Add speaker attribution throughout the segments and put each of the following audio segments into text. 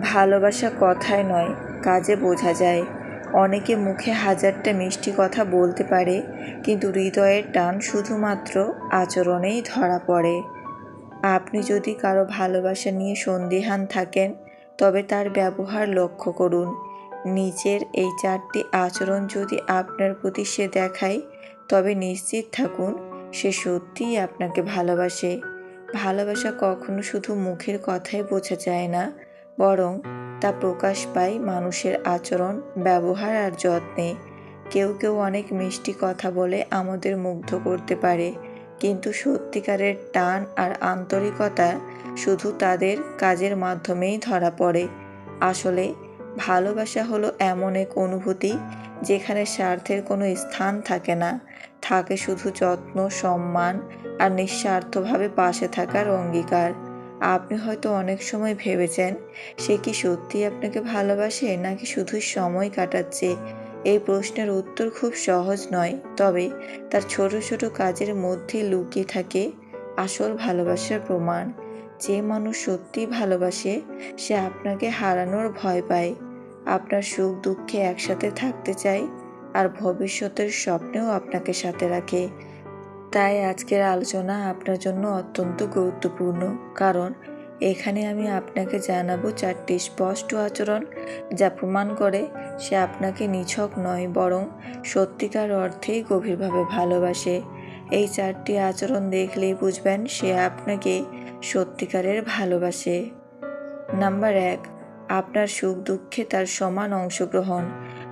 Speaker 1: ভালোবাসা কথায় নয়, কাজে বোঝা যায়। অনেকে মুখে হাজারটা মিষ্টি কথা বলতে পারে, কিন্তু হৃদয়ের টান শুধুমাত্র আচরণেই ধরা পড়ে। আপনি যদি কারও ভালোবাসা নিয়ে সন্দিহান থাকেন, তবে তার ব্যবহার লক্ষ্য করুন। নিজের এই চারটি আচরণ যদি আপনার প্রতি সে দেখায়, তবে নিশ্চিত থাকুন, সে সত্যিই আপনাকে ভালোবাসে। ভালোবাসা কখনো শুধু মুখের কথায় বোঝা যায় না বরং তা প্রকাশ পায় মানুষের আচরণ, ব্যবহার আর যত্নে। কেউ কেউ অনেক মিষ্টি কথা বলে আমাদের মুগ্ধ করতে পারে, কিন্তু সত্যিকারের টান আর আন্তরিকতা শুধু তাদের কাজের মাধ্যমেই ধরা পড়ে। আসলে ভালোবাসা হলো এমন এক অনুভূতি যেখানে স্বার্থের কোনো স্থান থাকে না। থাকে শুধু যত্ন, সম্মান আর নিঃস্বার্থভাবে পাশে থাকার অঙ্গীকার। আপনি হয়তো অনেক সময় ভেবেছেন, সে কি সত্যিই আপনাকে ভালোবাসে নাকি শুধু সময় কাটাচ্ছে? এই প্রশ্নের উত্তর খুব সহজ নয়, তবে তার ছোট ছোট কাজের মধ্যে লুকিয়ে থাকে আসল ভালোবাসার প্রমাণ। যে মানুষ সত্যিই ভালোবাসে, সে আপনাকে হারানোর ভয় পায়। আপনার সুখ, দুঃখে একসাথে থাকতে চায় আর ভবিষ্যতের স্বপ্নেও আপনাকে সাথে রাখে। তাই আজকের আলোচনা আপনার জন্য অত্যন্ত গুরুত্বপূর্ণ। কারণ এখানে আমি আপনাকে জানাব চারটি স্পষ্ট আচরণ যা প্রমাণ করে সে আপনাকে নিছক নয়, বরং সত্যিকার অর্থেই গভীরভাবে ভালোবাসে। এই চারটি আচরণ দেখলেই বুঝবেন সে আপনাকে সত্যিকারের ভালোবাসে। নাম্বার এক, আপনার সুখ দুঃখে তার সমান অংশগ্রহণ।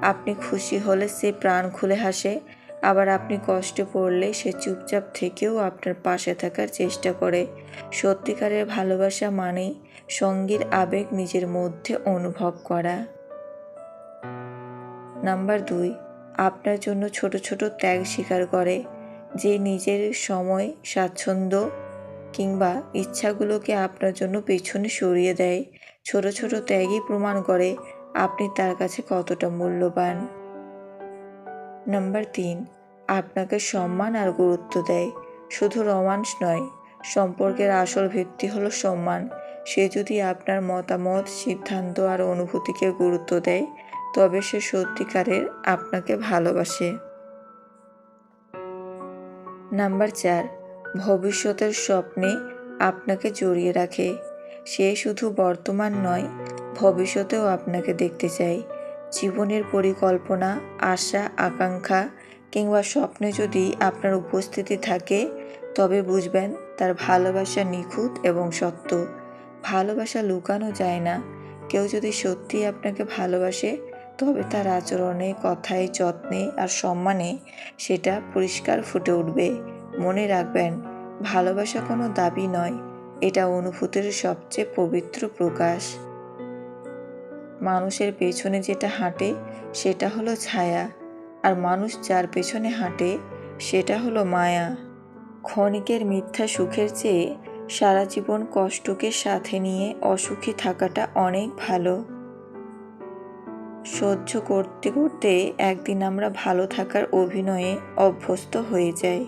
Speaker 1: আপনি খুশি হলে সে প্রাণ খুলে হাসে আবার আপনি কষ্টে পড়লে সে চুপচাপ থেকেও আপনার পাশে থাকার চেষ্টা করে। সত্যিকারের ভালোবাসা মানেই সঙ্গীর আবেগ নিজের মধ্যে অনুভব করা। নাম্বার দুই, আপনার জন্য ছোট ছোট ত্যাগ স্বীকার করে। যে নিজের সময়, স্বাচ্ছন্দ্য কিংবা ইচ্ছাগুলোকে আপনার জন্য পেছনে সরিয়ে দেয়। ছোট ছোট ত্যাগই প্রমাণ করে আপনি তার কাছে কতটা মূল্যবান। নাম্বার তিন আপনাকে সম্মান আর গুরুত্ব দেয়। শুধু রোমান্স নয়, সম্পর্কের আসল ভিত্তি হলো সম্মান। সে যদি আপনার মতামত, সিদ্ধান্ত আর অনুভূতিকে গুরুত্ব দেয়, তবে সে সত্যিকারের আপনাকে ভালোবাসে। নাম্বার চার, ভবিষ্যতের স্বপ্নে আপনাকে জড়িয়ে রাখে। সে শুধু বর্তমান নয়, ভবিষ্যতেও আপনাকে দেখতে চায়। জীবনের পরিকল্পনা, আশা, আকাঙ্ক্ষা কিংবা স্বপ্নে যদি আপনার উপস্থিতি থাকে, তবে বুঝবেন তার ভালোবাসা নিখুঁত এবং সত্য। ভালোবাসা লুকানো যায় না। কেউ যদি সত্যি আপনাকে ভালোবাসে, তবে তার আচরণে, কথায়, যত্নে আর সম্মানে সেটা পরিষ্কার ফুটে উঠবে। মনে রাখবেন, ভালোবাসা কোনো দাবি নয়, এটা অনুভূতির সবচেয়ে পবিত্র প্রকাশ। মানুষের পেছনে যেটা হাঁটে, সেটা হলো ছায়া। আর মানুষ যার পেছনে হাঁটে, সেটা হলো মায়া। ক্ষণিকের মিথ্যা সুখের চেয়ে সারা জীবন কষ্টকে সাথে নিয়ে অসুখী থাকাটা অনেক ভালো। সহ্য করতে করতে একদিন আমরা ভালো থাকার অভিনয়ে অভ্যস্ত হয়ে যাই।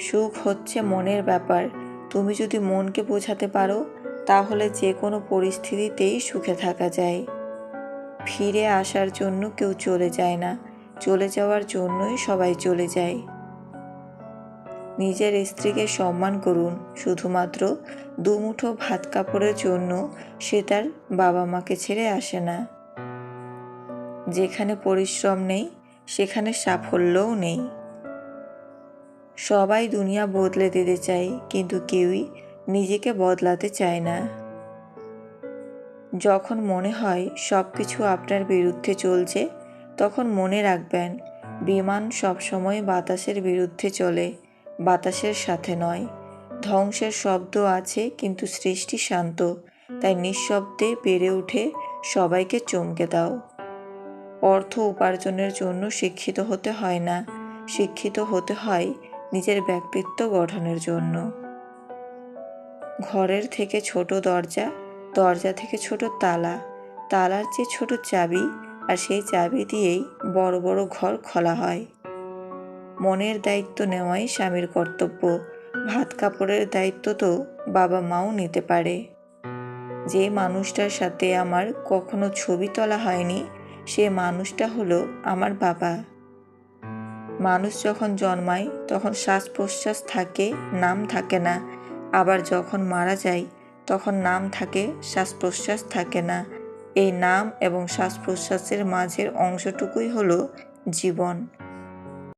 Speaker 1: সুখ হচ্ছে মনের ব্যাপার। তুমি যদি মনকে বোঝাতে পারো, তাহলে যে কোনো পরিস্থিতিতেই সুখে থাকা যায়। ফিরে আসার জন্য কেউ চলে যায় না। চলে যাওয়ার জন্যই সবাই চলে যায়। নিজের স্ত্রীকে সম্মান করুন, শুধুমাত্র দুমুঠো ভাত কাপড়ের জন্য সে তার বাবা মাকে ছেড়ে আসে না। যেখানে পরিশ্রম নেই, সেখানে সাফল্যও নেই। সবাই দুনিয়া বদলে দিতে চায়, কিন্তু কেউই নিজেকে বদলাতে চায় না। যখন মনে হয় সব কিছু আপনার বিরুদ্ধে চলছে তখন মনে রাখবেন, বিমান সবসময় বাতাসের বিরুদ্ধে চলে, বাতাসের সাথে নয়। ধ্বংসের শব্দ আছে, কিন্তু সৃষ্টি শান্ত। তাই নিঃশব্দে বেড়ে উঠে সবাইকে চমকে দাও। অর্থ উপার্জনের জন্য শিক্ষিত হতে হয় না। শিক্ষিত হতে হয় নিজের ব্যক্তিত্ব গঠনের জন্য। ঘরের থেকে ছোট দরজা দরজা থেকে ছোট তালা। তালার চেয়ে ছোট চাবি আর সেই চাবি দিয়েই বড় বড় ঘর খোলা হয়। মনের দায়িত্ব নেওয়াই স্বামীর কর্তব্য। ভাত কাপড়ের দায়িত্ব তো বাবা মাও নিতে পারে। যে মানুষটার সাথে আমার কখনো ছবি তোলা হয়নি, সে মানুষটা হলো আমার বাবা। মানুষ যখন জন্মায়, তখন শ্বাস প্রশ্বাস থাকে, নাম থাকে না। আবার যখন মারা যায়, তখন নাম থাকে শ্বাস প্রশ্বাস থাকে না। এই নাম এবং শ্বাস প্রশ্বাসের মাঝের অংশটুকুই হল জীবন।